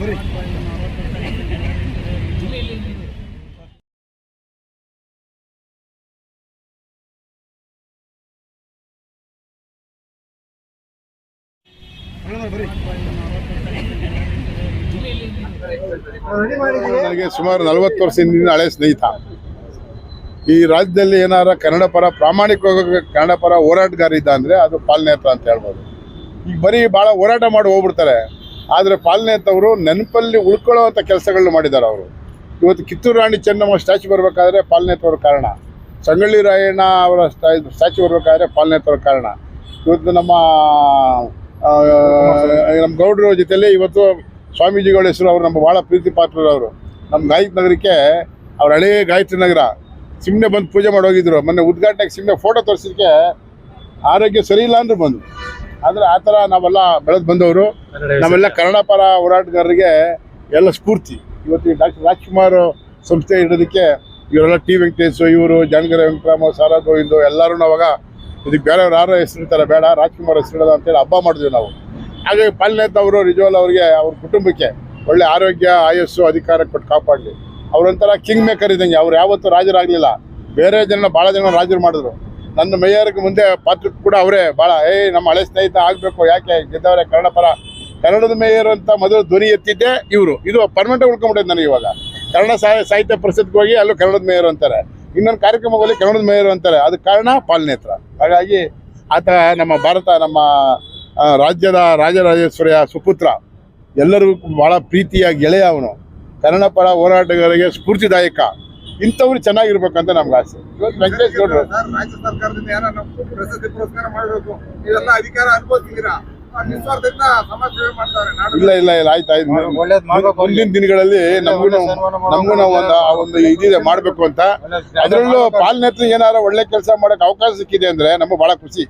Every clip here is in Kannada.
ಬರ್ರಿ. ನನಗೆ ಸುಮಾರು ನಲವತ್ತು ವರ್ಷದಿಂದ ಹಳೆ ಸ್ನೇಹಿತ. ಈ ರಾಜ್ಯದಲ್ಲಿ ಏನಾರ ಕನ್ನಡ ಪರ ಪ್ರಾಮಾಣಿಕವಾಗಿ ಕನ್ನಡ ಪರ ಹೋರಾಟಗಾರ ಇದ್ದ ಅಂದ್ರೆ ಅದು ಪಾಲನೆ ಅಂತ ಹೇಳ್ಬೋದು. ಈಗ ಬರೀ ಬಹಳ ಹೋರಾಟ ಮಾಡಿ ಹೋಗ್ಬಿಡ್ತಾರೆ. ಆದರೆ ಪಾಲ್ನೇತವರು ನೆನಪಲ್ಲಿ ಉಳ್ಕೊಳ್ಳೋವಂಥ ಕೆಲಸಗಳನ್ನು ಮಾಡಿದ್ದಾರೆ ಅವರು. ಇವತ್ತು ಕಿತ್ತೂರು ರಾಣಿ ಚೆನ್ನಮ್ಮ ಸ್ಟ್ಯಾಚು ಬರಬೇಕಾದ್ರೆ ಪಾಲ್ನೇತ್ರವ್ರ ಕಾರಣ. ಸಂಗೊಳ್ಳಿ ರಾಯಣ್ಣ ಅವರ ಸ್ಟ್ಯಾಚು ಬರಬೇಕಾದ್ರೆ ಪಾಲ್ನೇತ್ರವ್ರ ಕಾರಣ. ಇವತ್ತು ನಮ್ಮ ನಮ್ಮ ಗೌಡ್ರ ಜೊತೆಯಲ್ಲಿ ಇವತ್ತು ಸ್ವಾಮೀಜಿಗಳ ಹೆಸರು ಅವರು, ನಮ್ಮ ಭಾಳ ಪ್ರೀತಿ ಅವರು. ನಮ್ಮ ಗಾಯತ್ರಿ ನಗರಕ್ಕೆ ಅವ್ರ ಹಳೇ ಗಾಯತ್ರಿ ನಗರ. ಸುಮ್ಮನೆ ಬಂದು ಪೂಜೆ ಮಾಡೋಗಿದ್ರು. ಮೊನ್ನೆ ಉದ್ಘಾಟನೆಗೆ ಸುಮ್ಮನೆ ಫೋಟೋ ತೋರಿಸಿದ್ದಕ್ಕೆ ಆರೋಗ್ಯ ಸರಿ ಇಲ್ಲ ಅಂದ್ರೆ ಬಂದು ಆದರೆ ಆ ಥರ ನಾವೆಲ್ಲ ಬೆಳೆದು ಬಂದವರು. ನಾವೆಲ್ಲ ಕನ್ನಡ ಪರ ಹೋರಾಟಗಾರರಿಗೆ ಎಲ್ಲ ಸ್ಫೂರ್ತಿ. ಇವತ್ತು ಡಾಕ್ಟರ್ ರಾಜ್ಕುಮಾರ್ ಸಂಸ್ಥೆ ಇಡೋದಕ್ಕೆ ಇವರೆಲ್ಲ ಟಿ. ವೆಂಕಟೇಶ್ ಇವರು ಜಾನಗರ ವೆಂಕಟರಾಮ ಸಾರಾ ಗೋವಿಂದು ಎಲ್ಲರೂ ಅವಾಗ ಇದಕ್ಕೆ ಬೇರೆಯವ್ರು ಯಾರೋ ಹೆಸರಿರ್ತಾರೆ ಬೇಡ ರಾಜ್ಕುಮಾರ್ ಹೆಸರಿಡೋದ ಅಂತೇಳಿ ಹಬ್ಬ ಮಾಡಿದ್ವಿ ನಾವು. ಹಾಗೆ ಪಾಲ್ನೇತ್ ಅವರು ನಿಜವಲ್ಲ ಅವರಿಗೆ ಅವ್ರ ಕುಟುಂಬಕ್ಕೆ ಒಳ್ಳೆ ಆರೋಗ್ಯ ಆಯಸ್ಸು ಅಧಿಕಾರ ಕೊಟ್ಟು ಕಾಪಾಡಲಿ. ಅವರೊಂಥರ ಕಿಂಗ್ ಮೇಕರ್ ಇದ್ದಂಗೆ. ಅವ್ರು ಯಾವತ್ತೂ ರಾಜರಾಗಲಿಲ್ಲ. ಬೇರೆ ಜನ ಭಾಳ ಜನ ರಾಜರು ಮಾಡಿದ್ರು. ನನ್ನ ಮೇಯರ್ಗೆ ಮುಂದೆ ಪಾತ್ರ ಕೂಡ ಅವರೇ ಭಾಳ ಏ, ನಮ್ಮ ಹಳೆ ಸ್ನೇಹಿತ ಆಗಬೇಕು, ಯಾಕೆ ಗೆದ್ದವರೇ ಕನ್ನಡ ಪರ? ಕನ್ನಡದ ಮೇಯರ್ ಅಂತ ಮೊದಲು ಧ್ವನಿ ಎತ್ತಿದ್ದೆ ಇವರು. ಇದು ಪರ್ಮನೆಂಟ್ ಉಳ್ಕೊಂಬಿಟ್ಟಿದೆ ನನಗೆ ಇವಾಗ. ಕನ್ನಡ ಸಾಹಿ, ಸಾಹಿತ್ಯ ಪರಿಷತ್ಗೆ ಹೋಗಿ ಅಲ್ಲೂ ಕನ್ನಡದ ಮೇಯರ್ ಅಂತಾರೆ. ಇನ್ನೊಂದು ಕಾರ್ಯಕ್ರಮಗಳಲ್ಲಿ ಕನ್ನಡದ ಮೇಯರ್ ಅಂತಾರೆ. ಅದು ಕಾರಣ ಪಾಲನೇತ್ರ. ಹಾಗಾಗಿ ಆತ ನಮ್ಮ ಭಾರತ, ನಮ್ಮ ರಾಜ್ಯದ ರಾಜರಾಜೇಶ್ವರಿಯ ಸುಪುತ್ರ. ಎಲ್ಲರಿಗೂ ಭಾಳ ಪ್ರೀತಿಯ ಗೆಳೆಯ ಅವನು. ಕನ್ನಡ ಪರ ಹೋರಾಟಗಾರರಿಗೆ ಸ್ಫೂರ್ತಿದಾಯಕ. ಇಂಥವ್ರು ಚೆನ್ನಾಗಿರ್ಬೇಕಂತ ನಮ್ಗೆ ಆಸೆ. ಇವತ್ತು ವೆಂಕಟೇಶ್ ಗೌಡ್ರು. ಸರ್, ರಾಜ್ಯ ಸರ್ಕಾರದಿಂದ ಏನೋ ಪ್ರಶಸ್ತಿ ಪುರಸ್ಕಾರ ಮಾಡಬೇಕು? ಅಧಿಕಾರ ಅನುಭವಿಸಿದ್ದೀರಾ ಇಲ್ಲ ಇಲ್ಲ ಇಲ್ಲ ಆಯ್ತು ಆಯ್ತು. ಮುಂದಿನ ದಿನಗಳಲ್ಲಿ ನಮಗೂ ನಮಗೂ ನಾವು ಒಂದು ಆ ಒಂದು ಇದಿದೆ ಮಾಡಬೇಕು ಅಂತ. ಅದರಲ್ಲೂ ಪಾಲನೆತ್ರ ಏನಾರ ಒಳ್ಳೆ ಕೆಲಸ ಮಾಡಕ್ ಅವಕಾಶ ಸಿಕ್ಕಿದೆ ಅಂದ್ರೆ ನಮಗೆ ಬಹಳ ಖುಷಿ.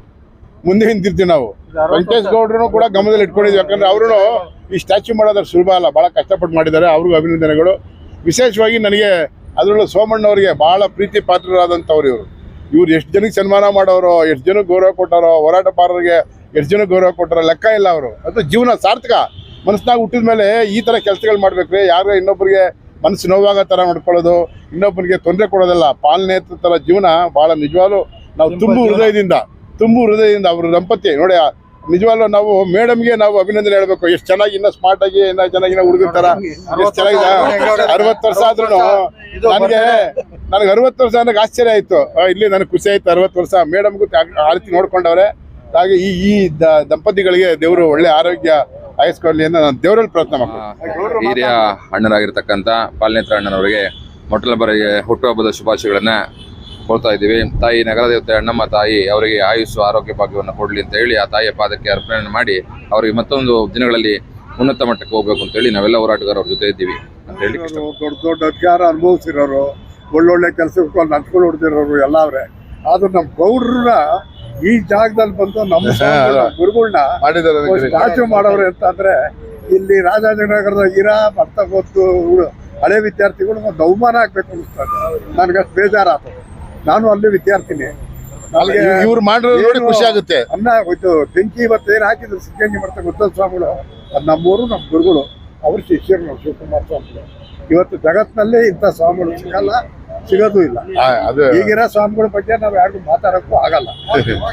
ಮುಂದೆ ಹಿಂದಿರ್ತೀವಿ ನಾವು. ವೆಂಕಟೇಶ್ ಗೌಡ್ರು ಕೂಡ ಗಮನದಲ್ಲಿ ಇಟ್ಕೊಂಡಿದ್ವಿ. ಯಾಕಂದ್ರೆ ಅವರು ಈ ಸ್ಟ್ಯಾಚ್ಯೂ ಮಾಡೋದ್ರ ಸುಲಭ ಅಲ್ಲ. ಬಹಳ ಕಷ್ಟಪಟ್ಟು ಮಾಡಿದ್ದಾರೆ. ಅವ್ರಿಗೂ ಅಭಿನಂದನೆಗಳು. ವಿಶೇಷವಾಗಿ ನನಗೆ ಅದರಲ್ಲೂ ಸೋಮಣ್ಣವ್ರಿಗೆ ಬಹಳ ಪ್ರೀತಿ ಪಾತ್ರರಾದಂಥವ್ರು ಇವರು. ಇವ್ರು ಎಷ್ಟು ಜನಕ್ಕೆ ಸನ್ಮಾನ ಮಾಡೋರು ಎಷ್ಟು ಜನಕ್ಕೆ ಗೌರವ ಕೊಟ್ಟಾರೋ ಹೋರಾಟಗಾರರಿಗೆ ಎಷ್ಟು ಜನಕ್ಕೆ ಗೌರವ ಕೊಟ್ಟಾರೋ ಲೆಕ್ಕ ಇಲ್ಲ ಅವರು. ಅದು ಜೀವನ ಸಾರ್ಥಕ. ಮನಸ್ಸಿನಾಗ ಹುಟ್ಟಿದ ಮೇಲೆ ಈ ಥರ ಕೆಲಸಗಳು ಮಾಡ್ಬೇಕು ಯಾರು ಇನ್ನೊಬ್ಬರಿಗೆ ಮನಸ್ಸು ನೋವಾಗೋ ಥರ ನೋಡ್ಕೊಳ್ಳೋದು ಇನ್ನೊಬ್ಬರಿಗೆ ತೊಂದರೆ ಕೊಡೋದಲ್ಲ. ಪಾಲನೆ ಥರ ಜೀವನ ಭಾಳ ನಿಜವಾಗ್ಲೂ ನಾವು ತುಂಬು ಹೃದಯದಿಂದ ತುಂಬು ಹೃದಯದಿಂದ ಅವ್ರ ದಂಪತಿ. ನೋಡಿ ನಿಜವಾಗ್ಲೂ ನಾವು ಮೇಡಮ್ಗೆ ನಾವು ಅಭಿನಂದನೆ ಹೇಳ್ಬೇಕು. ಎಷ್ಟು ಚೆನ್ನಾಗಿ ಇನ್ನ ಸ್ಮಾರ್ಟ್ ಆಗಿ ಇನ್ನ ಚೆನ್ನಾಗಿ ಹುಡುಗಿರ್ತಾರ ಹುಡುಗರ ತರ. ಎಷ್ಟು ಚೆನ್ನಾಗಿದೆ ಅರವತ್ತು ವರ್ಷ ಆದ್ರೂ ನನಗೆ ನನಗೆ ಅರವತ್ತು ವರ್ಷ ನನಗೆ ಆಶ್ಚರ್ಯ ಆಯ್ತು. ಇಲ್ಲಿ ನನಗೆ ಖುಷಿ ಆಯ್ತು ಅರವತ್ತು ವರ್ಷ. ಮೇಡಮ್ಗೂ ಆರತಿ ರೀತಿ ನೋಡ್ಕೊಂಡವ್ರೆ. ಹಾಗೆ ಈ ಈ ದಂಪತಿಗಳಿಗೆ ದೇವರು ಒಳ್ಳೆ ಆರೋಗ್ಯ ಆಯಸ್ಕೊಳ್ಳಿ ಅಂತ ನಾನು ದೇವರಲ್ಲಿ ಪ್ರಾರ್ಥನೆ ಮಾಡ್ತೀನಿ. ಹಿರಿಯ ಅಣ್ಣನಾಗಿರ್ತಕ್ಕಂಥ ಪಾಲನೇತ್ರ ಅಣ್ಣನವರಿಗೆ ಮೊಟ್ಟಲ ಬರೆಗೆ ಹುಟ್ಟುಹಬ್ಬದ ಶುಭಾಶಯಗಳನ್ನ ಕೊಡ್ತಾ ಇದ್ದೀವಿ. ತಾಯಿ ನಗರ ದೇವತೆ ಅಣ್ಣಮ್ಮ ತಾಯಿ ಅವರಿಗೆ ಆಯುಸ್ಸು ಆರೋಗ್ಯ ಭಾಗ್ಯವನ್ನು ಕೊಡಲಿ ಅಂತ ಹೇಳಿ ಆ ತಾಯಿಯ ಪಾದಕ್ಕೆ ಅರ್ಪಣೆ ಮಾಡಿ ಅವರಿಗೆ ಮತ್ತೊಂದು ದಿನಗಳಲ್ಲಿ ಉನ್ನತ ಮಟ್ಟಕ್ಕೆ ಹೋಗ್ಬೇಕು ಅಂತ ಹೇಳಿ ನಾವೆಲ್ಲ ಹೋರಾಟಗಾರರ ಅವ್ರ ಜೊತೆ ಇದ್ದೀವಿ ಅಂತ ಹೇಳಿ ದೊಡ್ಡ ದೊಡ್ಡ ಅಧಿಕಾರ ಅನುಭವಿಸಿರೋರು ಒಳ್ಳೊಳ್ಳೆ ಕೆಲಸಕ್ಕೆ ನಡ್ಕೊಂಡು ಹೊಡೆದಿರೋರು ಎಲ್ಲ ಅವ್ರೆ ಆದ್ರೆ ನಮ್ಮ ಗೌಡ್ರನ್ನ ಈ ಜಾಗದಲ್ಲಿ ಬಂದು ನಮ್ಮ ಗುರುಗಳನ್ನ ಗುರುಗಳನ್ನ ಮಾಡೋರು ಅಂತ ಅಂದ್ರೆ ಇಲ್ಲಿ ರಾಜಾಜಿನಗರದ ಇರಾ ಬರ್ತ ಗೊತ್ತು ಹಳೆ ವಿದ್ಯಾರ್ಥಿಗಳು ಒಂದು ಅವಮಾನ ಆಗ್ಬೇಕು ಅನಿಸ್ತದೆ ನನಗಷ್ಟು ಬೇಜಾರಾತು ನಾನು ಅಲ್ಲಿ ವಿದ್ಯಾರ್ಥಿನಿ. ಇವ್ರು ಮಾಡಿರೋದು ನೋಡಿ ಖುಷಿ ಆಗುತ್ತೆ. ಅನ್ನ ಇದು ಬೆಂಕಿ ಇವತ್ತು ಏನು ಹಾಕಿದ್ರು? ಸಿದ್ಧಗಂಗೆ ಮಾಡ್ತಾ ಗೊತ್ತ ಸ್ವಾಮಿಗಳು. ಅದು ನಮ್ಮೂರು ನಮ್ಮ ಗುರುಗಳು. ಅವ್ರ ಶಿಷ್ಯರು ನಾವು ಶಿವಕುಮಾರ್ ಸ್ವಾಮಿಗಳು. ಇವತ್ತು ಜಗತ್ತಿನಲ್ಲಿ ಇಂಥ ಸ್ವಾಮಿಗಳು ಸಿಗಲ್ಲ ಸಿಗೋದು ಇಲ್ಲ. ಈಗಿರೋ ಸ್ವಾಮಿಗಳ ಬಗ್ಗೆ ನಾವು ಯಾರಿಗೂ ಮಾತಾಡೋಕ್ಕೂ ಆಗಲ್ಲ.